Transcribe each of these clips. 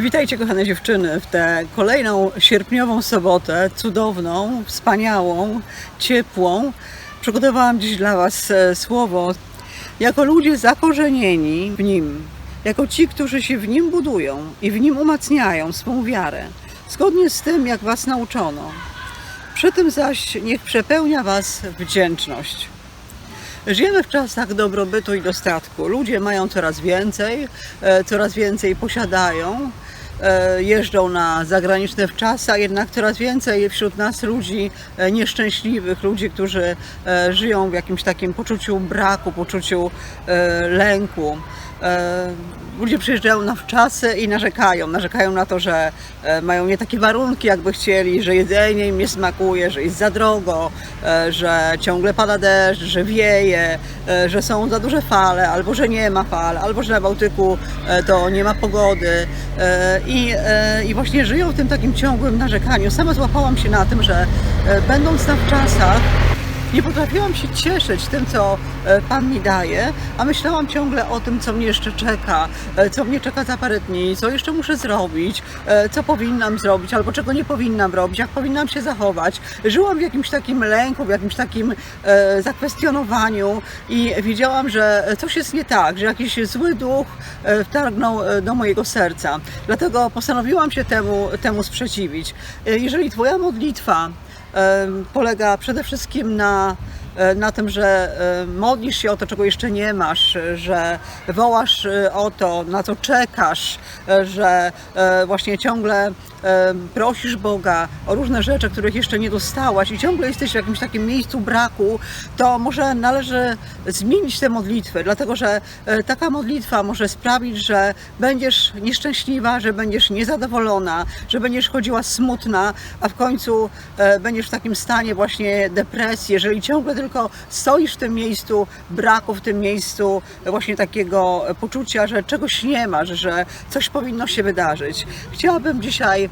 Witajcie kochane dziewczyny w tę kolejną sierpniową sobotę, cudowną, wspaniałą, ciepłą. Przygotowałam dziś dla Was e, słowo jako ludzie zakorzenieni w Nim, jako ci, którzy się w Nim budują i w Nim umacniają swą wiarę, zgodnie z tym, jak Was nauczono. Przy tym zaś niech przepełnia Was wdzięczność. Żyjemy w czasach dobrobytu i dostatku. Ludzie mają coraz więcej, e, coraz więcej posiadają, jeżdżą na zagraniczne wczasy, a jednak coraz więcej wśród nas ludzi e, nieszczęśliwych, ludzi, którzy e, żyją w jakimś takim poczuciu braku, poczuciu e, lęku. E, Ludzie przyjeżdżają na wczasy i narzekają. Narzekają na to, że e, mają nie takie warunki, jakby chcieli, że jedzenie im nie smakuje, że jest za drogo, e, że ciągle pada deszcz, że wieje, że są za duże fale, albo że nie ma fal, albo że na Bałtyku to nie ma pogody. I, I właśnie żyją w tym takim ciągłym narzekaniu. Sama złapałam się na tym, że będąc na wczasach, nie potrafiłam się cieszyć tym, co e, Pan mi daje, a myślałam ciągle o tym, co mnie jeszcze czeka, e, co mnie czeka za parę dni, co jeszcze muszę zrobić, e, co powinnam zrobić, albo czego nie powinnam robić, jak powinnam się zachować. Żyłam w jakimś takim lęku, w jakimś takim zakwestionowaniu i wiedziałam, że coś jest nie tak, że jakiś zły duch wtargnął do mojego serca. Dlatego postanowiłam się temu, temu sprzeciwić. Jeżeli Twoja modlitwa polega przede wszystkim na, e, na tym, że e, modlisz się o to, czego jeszcze nie masz, że wołasz e, o to, na co czekasz, że właśnie ciągle prosisz Boga o różne rzeczy, których jeszcze nie dostałaś i ciągle jesteś w jakimś takim miejscu braku, to może należy zmienić tę modlitwę, dlatego że e, taka modlitwa może sprawić, że będziesz nieszczęśliwa, że będziesz niezadowolona, że będziesz chodziła smutna, a w końcu e, będziesz w takim stanie właśnie depresji, jeżeli ciągle tylko stoisz w tym miejscu braku, w tym miejscu właśnie takiego poczucia, że czegoś nie masz, że coś powinno się wydarzyć. Chciałabym dzisiaj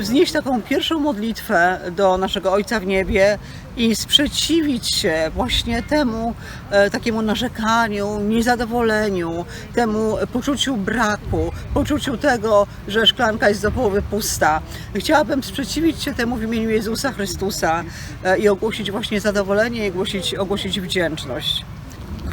wznieść taką pierwszą modlitwę do naszego Ojca w niebie i sprzeciwić się właśnie temu e, takiemu narzekaniu, niezadowoleniu, temu poczuciu braku, poczuciu tego, że szklanka jest do połowy pusta. Chciałabym sprzeciwić się temu w imieniu Jezusa Chrystusa e, i ogłosić właśnie zadowolenie i ogłosić, ogłosić wdzięczność.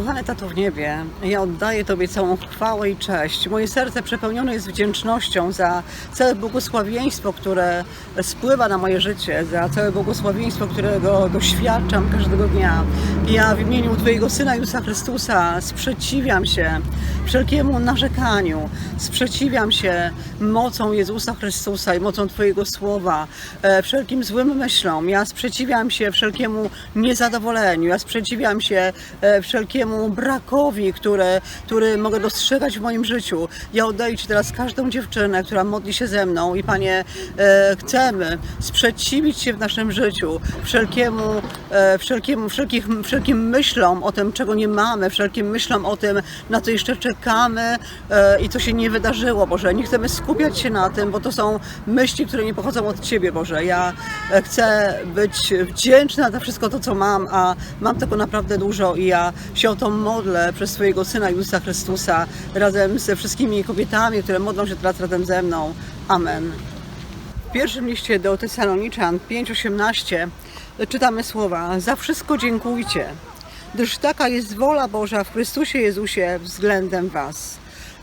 Kochany Tato w niebie, ja oddaję Tobie całą chwałę i cześć. Moje serce przepełnione jest wdzięcznością za całe błogosławieństwo, które spływa na moje życie, za całe błogosławieństwo, którego doświadczam każdego dnia. Ja w imieniu Twojego Syna Jezusa Chrystusa sprzeciwiam się wszelkiemu narzekaniu, sprzeciwiam się mocą Jezusa Chrystusa i mocą Twojego Słowa, e, wszelkim złym myślom. Ja sprzeciwiam się wszelkiemu niezadowoleniu, ja sprzeciwiam się e, wszelkiemu brakowi, który, który mogę dostrzegać w moim życiu. Ja oddaję Ci teraz każdą dziewczynę, która modli się ze mną i Panie, e, chcemy sprzeciwić się w naszym życiu wszelkiemu, e, wszelkiemu wszelkich, wszelkim myślom o tym, czego nie mamy, wszelkim myślom o tym, na co jeszcze czekamy e, i co się nie wydarzyło, Boże. Nie chcemy skupiać się na tym, bo to są myśli, które nie pochodzą od Ciebie, Boże. Ja chcę być wdzięczna za wszystko to, co mam, a mam tego naprawdę dużo i ja się o to modlę przez swojego Syna Jezusa Chrystusa razem ze wszystkimi kobietami, które modlą się teraz razem ze mną. Amen. W pierwszym liście do Tesaloniczan 5:18 czytamy słowa: Za wszystko dziękujcie, gdyż taka jest wola Boża w Chrystusie Jezusie względem Was.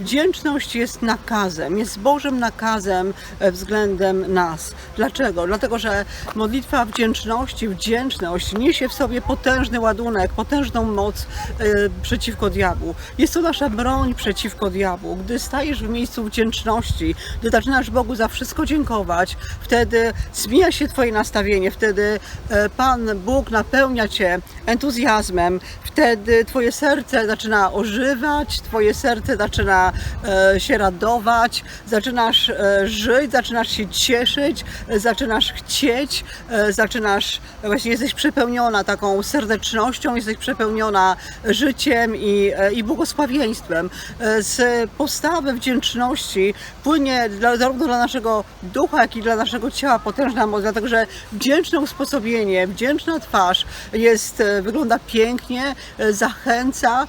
Wdzięczność jest nakazem, jest Bożym nakazem e, względem nas. Dlaczego? Dlatego, że modlitwa wdzięczności, wdzięczność niesie w sobie potężny ładunek, potężną moc e, przeciwko diabłu. Jest to nasza broń przeciwko diabłu. Gdy stajesz w miejscu wdzięczności, gdy zaczynasz Bogu za wszystko dziękować, wtedy zmienia się Twoje nastawienie, wtedy e, Pan Bóg napełnia Cię entuzjazmem, wtedy Twoje serce zaczyna ożywać, Twoje serce zaczyna e, się radować, zaczynasz e, żyć, zaczynasz się cieszyć, zaczynasz chcieć, e, zaczynasz, właśnie jesteś przepełniona taką serdecznością, jesteś przepełniona życiem i, i błogosławieństwem. Z postawy wdzięczności płynie dla, zarówno dla naszego ducha, jak i dla naszego ciała potężna moc, dlatego że wdzięczne usposobienie, wdzięczna twarz jest, wygląda pięknie, zachęca,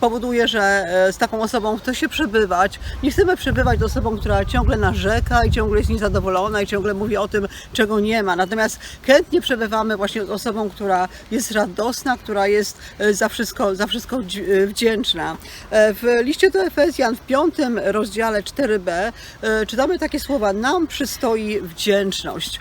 powoduje, że z taką osobą osobą chce się przebywać. Nie chcemy przebywać z osobą, która ciągle narzeka i ciągle jest niezadowolona i ciągle mówi o tym, czego nie ma. Natomiast chętnie przebywamy właśnie z osobą, która jest radosna, która jest e, za wszystko, za wszystko e, wdzięczna. E, W liście do Efezjan w piątym rozdziale 4b e, czytamy takie słowa: Nam przystoi wdzięczność.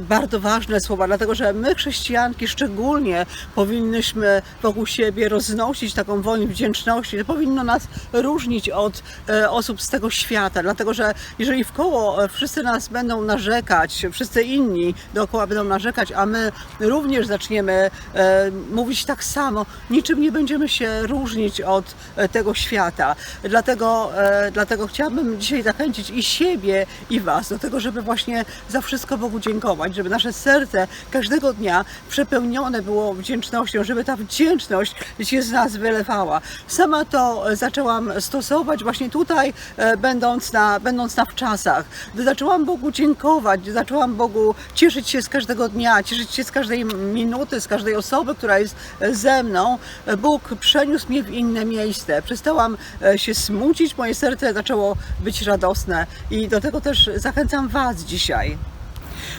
Bardzo ważne słowa, dlatego że my, chrześcijanki, szczególnie powinnyśmy wokół siebie roznosić taką woń wdzięczności. To powinno nas różnić od e, osób z tego świata, dlatego że jeżeli w koło e, wszyscy nas będą narzekać, wszyscy inni dookoła będą narzekać, a my również zaczniemy e, mówić tak samo, niczym nie będziemy się różnić od tego świata. Dlatego, dlatego chciałabym dzisiaj zachęcić i siebie, i Was do tego, żeby właśnie za wszystko Bogu dziękować, żeby nasze serce każdego dnia przepełnione było wdzięcznością, żeby ta wdzięczność się z nas wylewała. Sama to zaczęłam stosować właśnie tutaj, e, będąc na, będąc na wczasach. Gdy zaczęłam Bogu dziękować, zaczęłam Bogu cieszyć się z każdego dnia, cieszyć się z każdej minuty, z każdej osoby, która jest e, ze mną, e, Bóg przeniósł mnie w inne miejsce. Przestałam się smucić, moje serce zaczęło być radosne i do tego też zachęcam Was dzisiaj.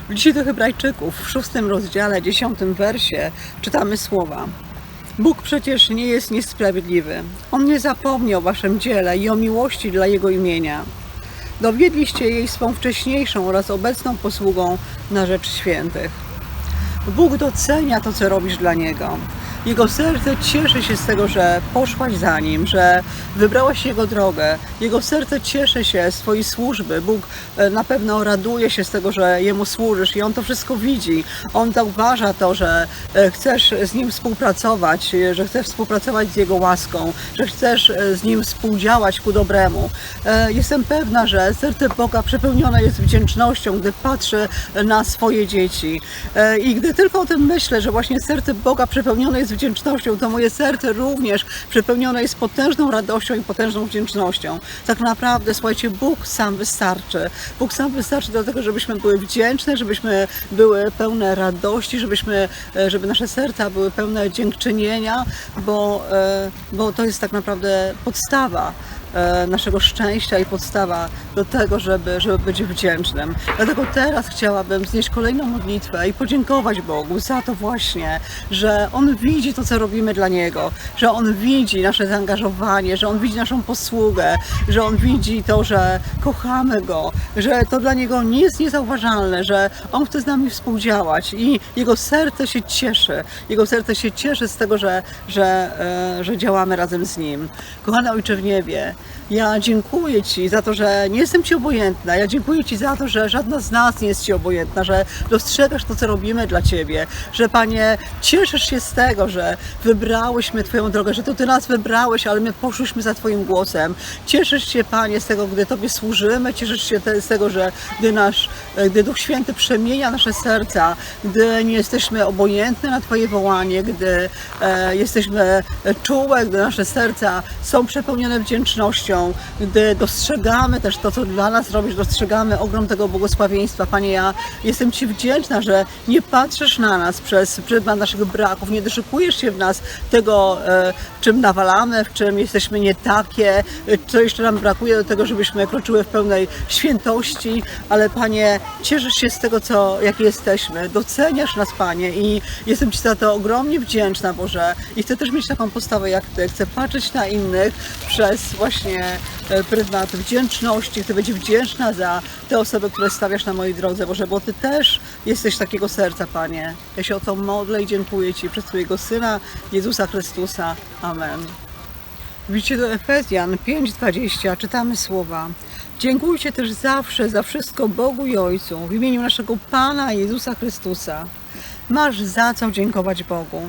Liście do Hebrajczyków w szóstym rozdziale, dziesiątym wersie czytamy słowa. Bóg przecież nie jest niesprawiedliwy. On nie zapomni o waszym dziele i o miłości dla Jego imienia. Dowiedliście jej swą wcześniejszą oraz obecną posługą na rzecz świętych. Bóg docenia to, co robisz dla Niego. Jego serce cieszy się z tego, że poszłaś za Nim, że wybrałaś Jego drogę. Jego serce cieszy się z Twojej służby. Bóg e, na pewno raduje się z tego, że Jemu służysz i On to wszystko widzi. On zauważa to, że e, chcesz z Nim współpracować, że chcesz współpracować z Jego łaską, że chcesz e, z Nim współdziałać ku dobremu. Jestem pewna, że serce Boga przepełnione jest wdzięcznością, gdy patrzy na swoje dzieci. I gdy tylko o tym myślę, że właśnie serce Boga przepełnione jest wdzięcznością, to moje serce również przepełnione jest potężną radością i potężną wdzięcznością. Tak naprawdę, słuchajcie, Bóg sam wystarczy. Bóg sam wystarczy do tego, żebyśmy były wdzięczne, żebyśmy były pełne radości, żebyśmy, e, żeby nasze serca były pełne dziękczynienia, bo, e, bo to jest tak naprawdę podstawa naszego szczęścia i podstawa do tego, żeby, żeby być wdzięcznym. Dlatego teraz chciałabym znieść kolejną modlitwę i podziękować Bogu za to właśnie, że On widzi to, co robimy dla Niego, że On widzi nasze zaangażowanie, że On widzi naszą posługę, że On widzi to, że kochamy Go, że to dla Niego nie jest niezauważalne, że On chce z nami współdziałać i Jego serce się cieszy. Jego serce się cieszy z tego, że, że, e, że działamy razem z Nim. Kochany Ojcze w niebie, ja dziękuję Ci za to, że nie jestem Ci obojętna. Ja dziękuję Ci za to, że żadna z nas nie jest Ci obojętna, że dostrzegasz to, co robimy dla Ciebie, że Panie, cieszysz się z tego, że wybrałyśmy Twoją drogę, że to Ty nas wybrałeś, ale my poszłyśmy za Twoim głosem. Cieszysz się, Panie, z tego, gdy Tobie służymy, cieszysz się z tego, że gdy, nasz, gdy Duch Święty przemienia nasze serca, gdy nie jesteśmy obojętne na Twoje wołanie, gdy e, jesteśmy czułe, gdy nasze serca są przepełnione wdzięcznością, gdy dostrzegamy też to, co dla nas robisz, dostrzegamy ogrom tego błogosławieństwa. Panie, ja jestem Ci wdzięczna, że nie patrzysz na nas przez pryzmat naszych braków, nie doszukujesz się w nas tego, e, czym nawalamy, w czym jesteśmy nie takie, co jeszcze nam brakuje do tego, żebyśmy kroczyły w pełnej świętości, ale Panie, cieszysz się z tego, co, jakie jesteśmy, doceniasz nas, Panie i jestem Ci za to ogromnie wdzięczna, Boże. I chcę też mieć taką postawę jak Ty, chcę patrzeć na innych przez właśnie e, pryzmat wdzięczności, chcę być wdzięczna za te osoby, które stawiasz na mojej drodze, Boże, bo Ty też jesteś takiego serca, Panie. Ja się o to modlę i dziękuję Ci przez Twojego Syna, Jezusa Chrystusa. Amen. W do Efezjan 5:20 czytamy słowa. Dziękujcie też zawsze za wszystko Bogu i Ojcu w imieniu naszego Pana Jezusa Chrystusa. Masz za co dziękować Bogu.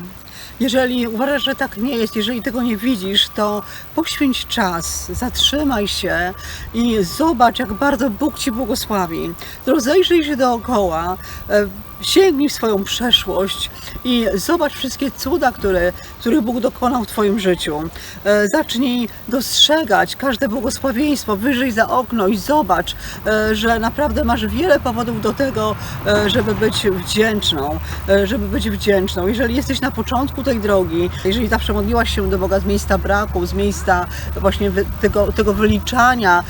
Jeżeli uważasz, że tak nie jest, jeżeli tego nie widzisz, to poświęć czas, zatrzymaj się i zobacz, jak bardzo Bóg Ci błogosławi. Rozejrzyj się dookoła, e, sięgnij w swoją przeszłość i zobacz wszystkie cuda, które, które Bóg dokonał w Twoim życiu. E, Zacznij dostrzegać każde błogosławieństwo, wyjrzyj za okno i zobacz, e, że naprawdę masz wiele powodów do tego, e, żeby być wdzięczną, żeby być wdzięczną. Jeżeli jesteś na początku tej drogi, jeżeli zawsze modliłaś się do Boga z miejsca braku, z miejsca właśnie tego, tego wyliczania,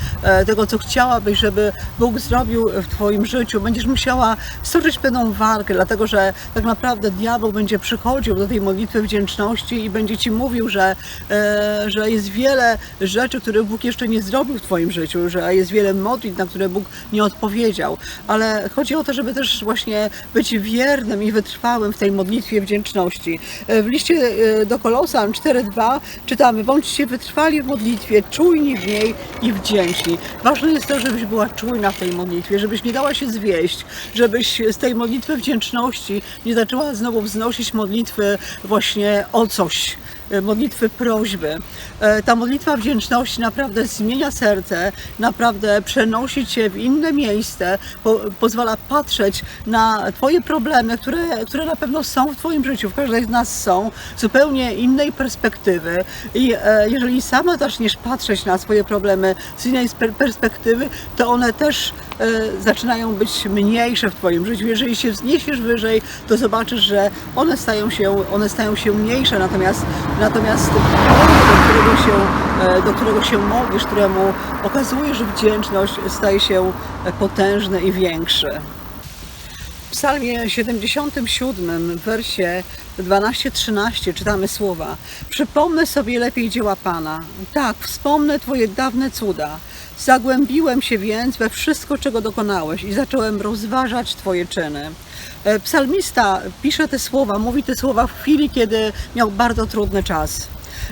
tego co chciałabyś, żeby Bóg zrobił w Twoim życiu, będziesz musiała stoczyć pewną walkę, dlatego że tak naprawdę diabeł będzie przychodził do tej modlitwy wdzięczności i będzie Ci mówił, że, e, że jest wiele rzeczy, które Bóg jeszcze nie zrobił w Twoim życiu, że jest wiele modlitw, na które Bóg nie odpowiedział, ale chodzi o to, żeby też właśnie być wiernym i wytrwałym w tej modlitwie wdzięczności. E, W liście e, do Kolosan 4.2 czytamy, bądźcie wytrwali w modlitwie, czujni w niej i wdzięczni. Ważne jest to, żebyś była czujna w tej modlitwie, żebyś nie dała się zwieść, żebyś z tej modlitwy wdzięczności. Nie zaczęła znowu wznosić modlitwy właśnie o coś modlitwy prośby. E, Ta modlitwa wdzięczności naprawdę zmienia serce, naprawdę przenosi Cię w inne miejsce, po, pozwala patrzeć na Twoje problemy, które, które na pewno są w Twoim życiu, w każdej z nas są, zupełnie innej perspektywy. I e, jeżeli sama zaczniesz patrzeć na swoje problemy z innej spe- perspektywy, to one też e, zaczynają być mniejsze w Twoim życiu. Jeżeli się wzniesiesz wyżej, to zobaczysz, że one stają się, one stają się mniejsze, natomiast, natomiast do którego się, e, do którego się modlisz, któremu okazujesz wdzięczność, staje się potężny i większy. W psalmie 77, w wersie 12-13 czytamy słowa Przypomnę sobie lepiej dzieła Pana. Tak, wspomnę Twoje dawne cuda. Zagłębiłem się więc we wszystko, czego dokonałeś i zacząłem rozważać Twoje czyny. E, Psalmista pisze te słowa, mówi te słowa w chwili, kiedy miał bardzo trudny czas.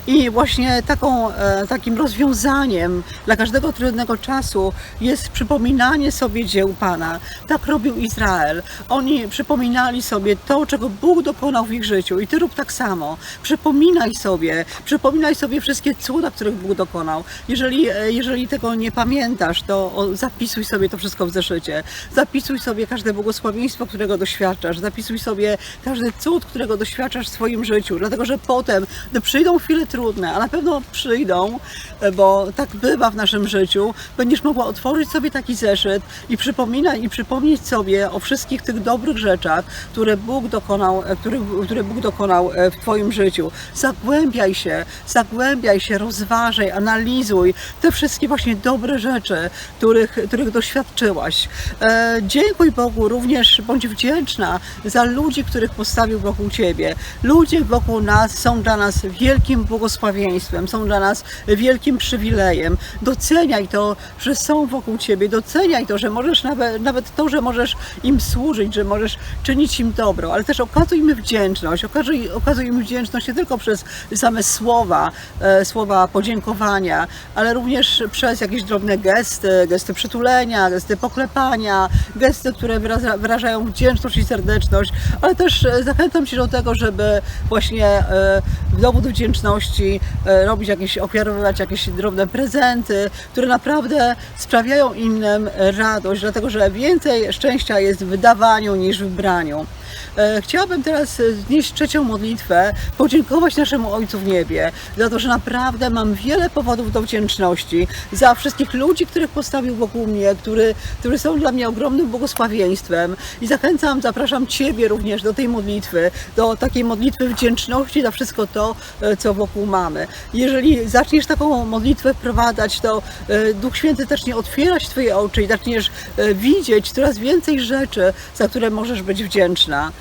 I właśnie taką, e, takim rozwiązaniem dla każdego trudnego czasu jest przypominanie sobie dzieł Pana. Tak robił Izrael. Oni przypominali sobie to, czego Bóg dokonał w ich życiu. I Ty rób tak samo. Przypominaj sobie, przypominaj sobie wszystkie cuda, których Bóg dokonał. Jeżeli, e, jeżeli tego nie pamiętasz, to zapisuj sobie to wszystko w zeszycie. Zapisuj sobie każde błogosławieństwo, którego doświadczasz. Zapisuj sobie każdy cud, którego doświadczasz w swoim życiu. Dlatego, że potem, gdy przyjdą chwile trudne, a na pewno przyjdą, e, bo tak bywa w naszym życiu, będziesz mogła otworzyć sobie taki zeszyt i przypominać i przypomnieć sobie o wszystkich tych dobrych rzeczach, które Bóg dokonał, e, które, które Bóg dokonał e, w Twoim życiu. Zagłębiaj się, zagłębiaj się, rozważaj, analizuj te wszystkie właśnie dobre rzeczy, których, których doświadczyłaś. E, dziękuj Bogu również, bądź wdzięczna za ludzi, których postawił wokół Ciebie. Ludzie wokół nas są dla nas wielkim błogosławieństwem, są dla nas wielkim przywilejem. Doceniaj to, że są wokół Ciebie, doceniaj to, że możesz nawet, nawet to, że możesz im służyć, że możesz czynić im dobro, ale też okazuj im wdzięczność, okazuj, okazuj im wdzięczność nie tylko przez same słowa, e, słowa podziękowania, ale również przez jakieś drobne gesty, gesty przytulenia, gesty poklepania, gesty, które wyrażają wdzięczność i serdeczność, ale też e, zachęcam Cię do tego, żeby właśnie e, w dowód wdzięczności e, robić jakieś, ofiarowywać jakieś drobne prezenty, które naprawdę sprawiają innym radość, dlatego że więcej szczęścia jest w dawaniu niż w braniu. E, Chciałabym teraz e, znieść trzecią modlitwę, podziękować naszemu Ojcu w niebie za to, że naprawdę mam wiele powodów do wdzięczności za wszystkich ludzi, których postawił wokół mnie, który, którzy są dla mnie ogromnym błogosławieństwem i zachęcam, zapraszam Ciebie również do tej modlitwy, do takiej modlitwy wdzięczności za wszystko to, e, co wokół mamy. Jeżeli zaczniesz taką modlitwę wprowadzać, to Duch Święty zacznie otwierać Twoje oczy i zaczniesz widzieć coraz więcej rzeczy, za które możesz być wdzięczna.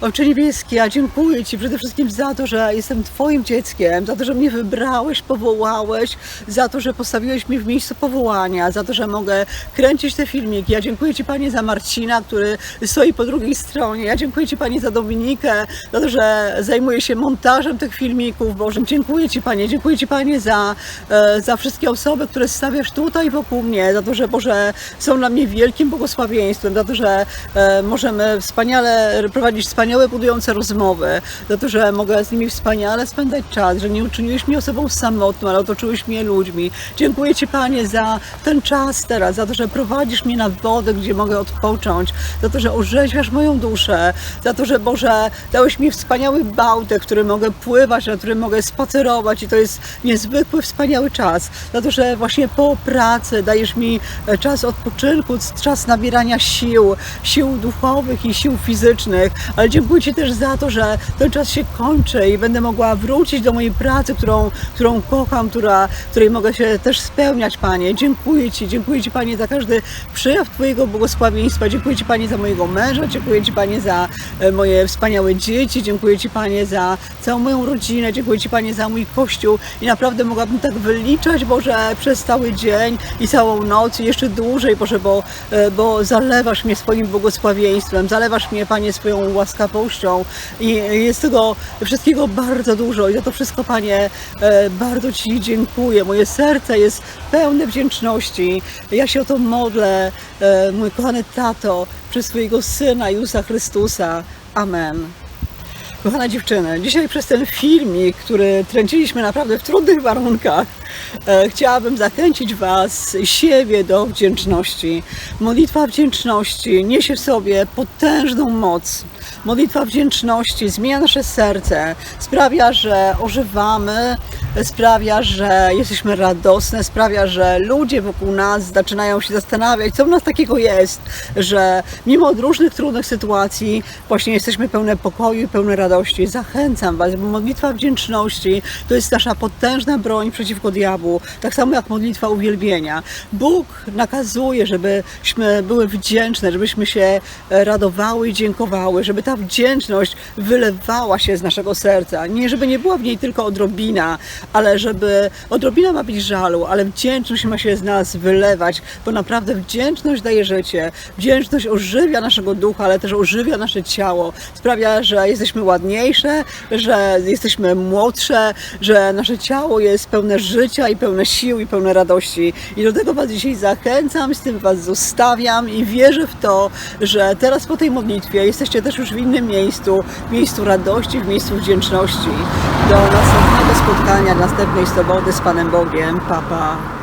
Ojcze Niebieski, ja dziękuję Ci przede wszystkim za to, że jestem Twoim dzieckiem, za to, że mnie wybrałeś, powołałeś, za to, że postawiłeś mnie w miejscu powołania, za to, że mogę kręcić te filmiki. Ja dziękuję Ci Panie za Marcina, który stoi po drugiej stronie. Ja dziękuję Ci Panie za Dominikę, za to, że zajmuje się montażem tych filmików. Boże, dziękuję Ci Panie, dziękuję Ci Panie za, e, za wszystkie osoby, które stawiasz tutaj wokół mnie, za to, że Boże są dla mnie wielkim błogosławieństwem, za to, że e, możemy wspaniale prowadzić wspaniałe wspaniałe, budujące rozmowy, za to, że mogę z nimi wspaniale spędzać czas, że nie uczyniłeś mnie osobą samotną, ale otoczyłeś mnie ludźmi. Dziękuję Ci, Panie, za ten czas teraz, za to, że prowadzisz mnie na wodę, gdzie mogę odpocząć, za to, że orzeźwiasz moją duszę, za to, że Boże, dałeś mi wspaniały bałtek, w którym mogę pływać, na którym mogę spacerować i to jest niezwykły, wspaniały czas, za to, że właśnie po pracy dajesz mi e, czas odpoczynku, czas nabierania sił, sił duchowych i sił fizycznych, ale dziękuję Ci też za to, że ten czas się kończy i będę mogła wrócić do mojej pracy, którą, którą kocham, która, której mogę się też spełniać, Panie. Dziękuję Ci, dziękuję Ci, Panie, za każdy przyjaw Twojego błogosławieństwa. Dziękuję Ci, Panie, za mojego męża, dziękuję Ci, Panie, za e, moje wspaniałe dzieci, dziękuję Ci, Panie, za całą moją rodzinę, dziękuję Ci, Panie, za mój Kościół. I naprawdę mogłabym tak wyliczać, Boże, przez cały dzień i całą noc i jeszcze dłużej, Boże, bo, e, bo zalewasz mnie swoim błogosławieństwem, zalewasz mnie, Panie, swoją łaskawością i jest tego wszystkiego bardzo dużo i za to wszystko, Panie, e, bardzo Ci dziękuję. Moje serce jest pełne wdzięczności. Ja się o to modlę, e, mój kochany tato, przez swojego Syna Jezusa Chrystusa. Amen. Kochana dziewczyny, dzisiaj przez ten filmik, który kręciliśmy naprawdę w trudnych warunkach, e, chciałabym zachęcić Was, siebie do wdzięczności. Modlitwa wdzięczności niesie w sobie potężną moc. Modlitwa wdzięczności zmienia nasze serce, sprawia, że ożywamy, sprawia, że jesteśmy radosne, sprawia, że ludzie wokół nas zaczynają się zastanawiać, co w nas takiego jest, że mimo różnych trudnych sytuacji właśnie jesteśmy pełne pokoju i pełne radości. Zachęcam Was, bo modlitwa wdzięczności to jest nasza potężna broń przeciwko diabłu, tak samo jak modlitwa uwielbienia. Bóg nakazuje, żebyśmy były wdzięczne, żebyśmy się radowały i dziękowały, żeby ta wdzięczność wylewała się z naszego serca. Nie, żeby nie była w niej tylko odrobina, ale żeby odrobina ma być żalu, ale wdzięczność ma się z nas wylewać, bo naprawdę wdzięczność daje życie. Wdzięczność ożywia naszego ducha, ale też ożywia nasze ciało. Sprawia, że jesteśmy ładniejsze, że jesteśmy młodsze, że nasze ciało jest pełne życia i pełne sił i pełne radości. I do tego Was dzisiaj zachęcam, z tym Was zostawiam i wierzę w to, że teraz po tej modlitwie jesteście też już innym miejscu, w miejscu radości, w miejscu wdzięczności. Do następnego spotkania, następnej soboty z Panem Bogiem. Papa. Pa.